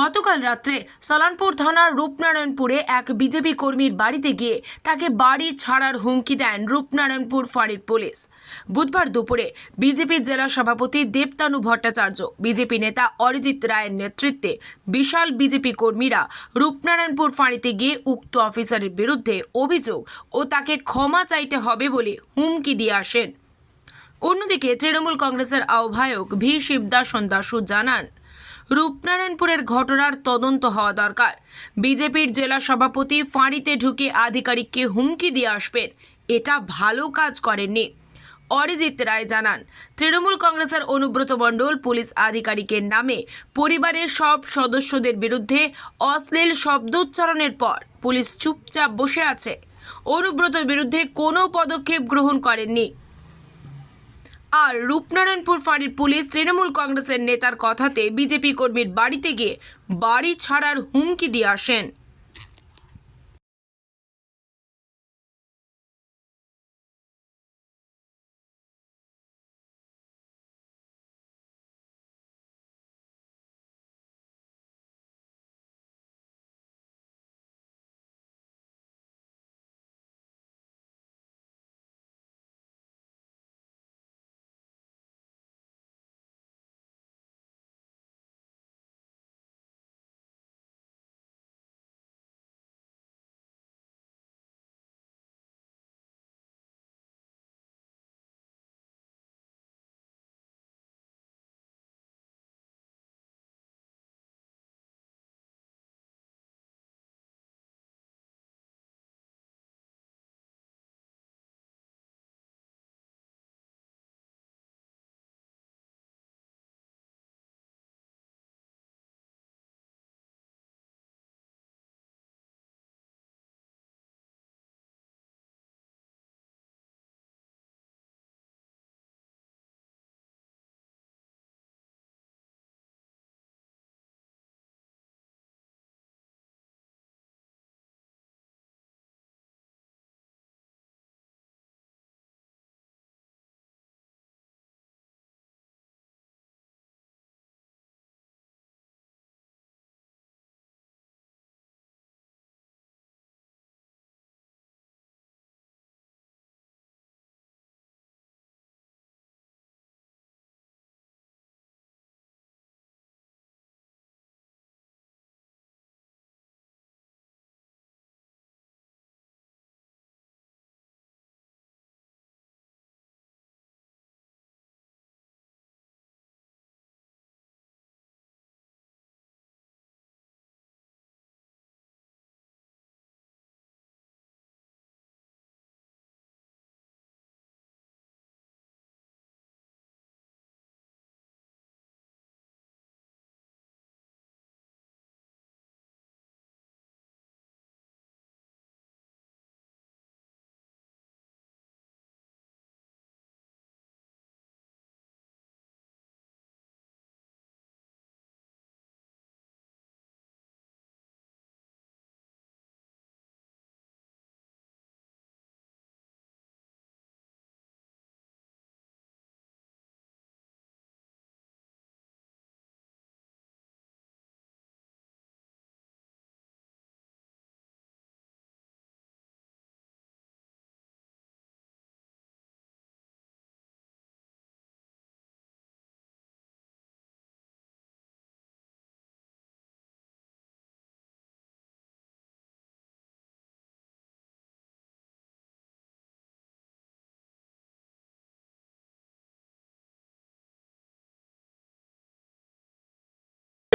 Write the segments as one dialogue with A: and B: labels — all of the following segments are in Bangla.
A: গতকাল রাত্রে সালানপুর থানার রূপনারায়ণপুরে এক বিজেপি কর্মীর বাড়িতে গিয়ে তাকে বাড়ি ছাড়ার হুমকি দেন রূপনারায়ণপুর ফাঁড়ির পুলিশ। বুধবার দুপুরে বিজেপি জেলা সভাপতি দেবতানু ভট্টাচার্য, বিজেপি নেতা অরিজিৎ রায়ের নেতৃত্বে বিশাল বিজেপি কর্মীরা রূপনারায়ণপুর ফাঁড়িতে গিয়ে উক্ত অফিসারের বিরুদ্ধে অভিযোগ ও তাকে ক্ষমা চাইতে হবে বলে হুমকি দিয়ে আসেন। অন্যদিকে তৃণমূল কংগ্রেসের আহ্বায়ক ভি শিবদাস দাসু জানান রূপনারায়ণপুরের ঘটনার তদন্ত হওয়া দরকার। বিজেপির জেলা সভাপতি ফাঁড়িতে ঢুকে আধিকারিককে হুমকি দিয়ে আসবেন। এটা ভালো কাজ করেননি। অরিজিৎ রায় জানান, তৃণমূল কংগ্রেসের অনুব্রত মণ্ডল পুলিশ আধিকারিকের নামে পরিবারের সব সদস্যদের বিরুদ্ধে অশ্লীল শব্দোচ্চারণের পর পুলিশ চুপচাপ বসে আছে। অনুব্রতর বিরুদ্ধে কোনো পদক্ষেপ গ্রহণ করেননি। আর রূপনারায়ণপুর ফাঁড়ির পুলিশ তৃণমূল কংগ্রেসের নেতার কথাতে বিজেপি কর্মীর বাড়িতে গিয়ে বাড়ি ছাড়ার হুমকি দিয়ে আসেন।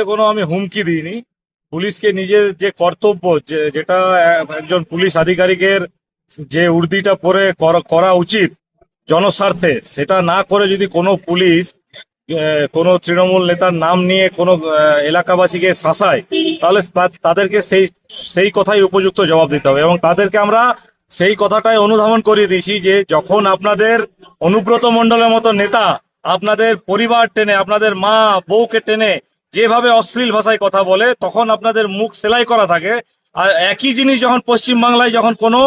B: কোনো আমি হুমকি দিইনি। পুলিশকে নিজের যে কর্তব্য যেটা একজন পুলিশ আধিকারিকের যে উর্দিটা পরে করা উচিত জনস্বার্থে, সেটা না করে যদি কোনো পুলিশ কোনো তৃণমূল নেতার নাম নিয়ে কোনো এলাকাবাসীকে শাসায়, তাহলে তাদেরকে সেই সেই কথাই উপযুক্ত জবাব দিতে হবে। এবং তাদেরকে আমরা সেই কথাটাই অনুধাবন করিয়ে দিয়েছি যে যখন আপনাদের অনুব্রত মণ্ডলের মতো নেতা আপনাদের পরিবার টেনে, আপনাদের মা বউকে টেনে যেভাবে অশ্লীল ভাষায় কথা বলে, তখন আপনাদের মুখ সেলাই করা থাকে। আর একই জিনিস যখন পশ্চিম বাংলায় যখন কোনো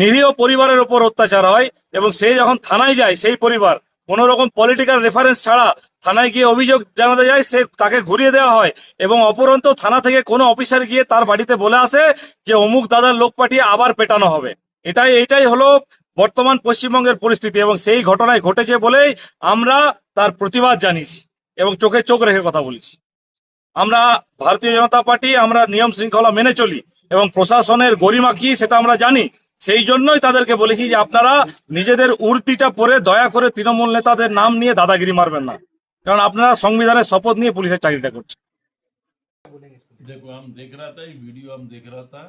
B: নিরীহ পরিবারের ওপর অত্যাচার হয় এবং সে যখন থানায় যায়, সেই পরিবার, কোন রকম পলিটিক্যাল রেফারেন্স ছাড়া থানায় গিয়ে অভিযোগ জানাতে যায়, সে তাকে ঘুরিয়ে দেওয়া হয় এবং অপরন্ত থানা থেকে কোনো অফিসার গিয়ে তার বাড়িতে বলে আসে যে, অমুক দাদার লোক পাঠিয়ে আবার পেটানো হবে। এটাই এটাই হলো বর্তমান পশ্চিমবঙ্গের পরিস্থিতি এবং সেই ঘটনায় ঘটেছে বলেই আমরা তার প্রতিবাদ জানিয়েছি এবং চোখে চোখ রেখে কথা বলেছি। আমরা ভারতীয় জনতা পার্টি আমরা নিয়ম শৃঙ্খলা মেনে চলি এবং প্রশাসনের গরিমা কি সেটা আমরা জানি সেই জন্যই তাদেরকে বলেছি যে আপনারা নিজেদের উর্তিটা পরে দয়া করে তৃণমূল নেতাদের নাম নিয়ে দাদাগিরি মারবেন না কারণ আপনারা সংবিধানের শপথ নিয়ে পুলিশের চাকরিটা করছেন
C: देखो हम देख रहा था ये वीडियो हम देख रहा था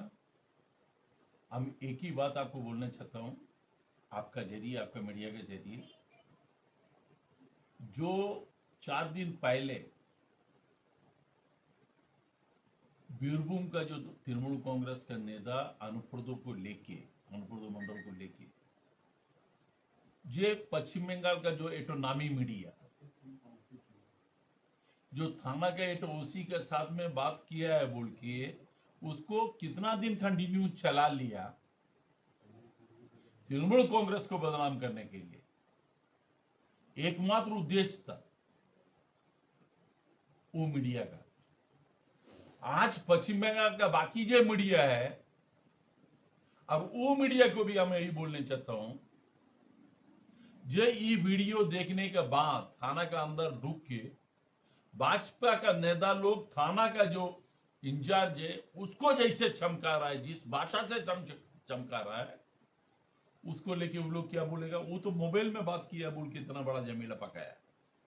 C: हम एक ही बात आपको बोलना चाहता हूं आपका जरिए आपका मीडिया के जरिए जो चार दिन पहले बीरभूम का जो तृणमूल कांग्रेस का नेता अनुप्रदो को लेके, अनुप्रदो मंडल को लेके ये पश्चिम बंगाल का जो एटोनामी मीडिया, जो थाना के एट ओसी के साथ में बात किया है बोल के, उसको कितना दिन कंटिन्यू चला लिया तृणमूल कांग्रेस को बदनाम करने के लिए? एकमात्र उद्देश्य था वो मीडिया का। आज पश्चिम बंगाल का बाकी जो मीडिया है, अब वो मीडिया को भी हम यही बोलने चाहता हूँ, जो ये वीडियो देखने के बाद थाना का अंदर ढुक के भाजपा का नेता लोग, थाना का जो इंचार्ज है, उसको जैसे चमका रहा है, जिस भाषा से चमका रहा है, उसको लेके वो लोग क्या बोलेगा? वो तो मोबाइल में बात किया, बोल के इतना बड़ा जमीला पकाया।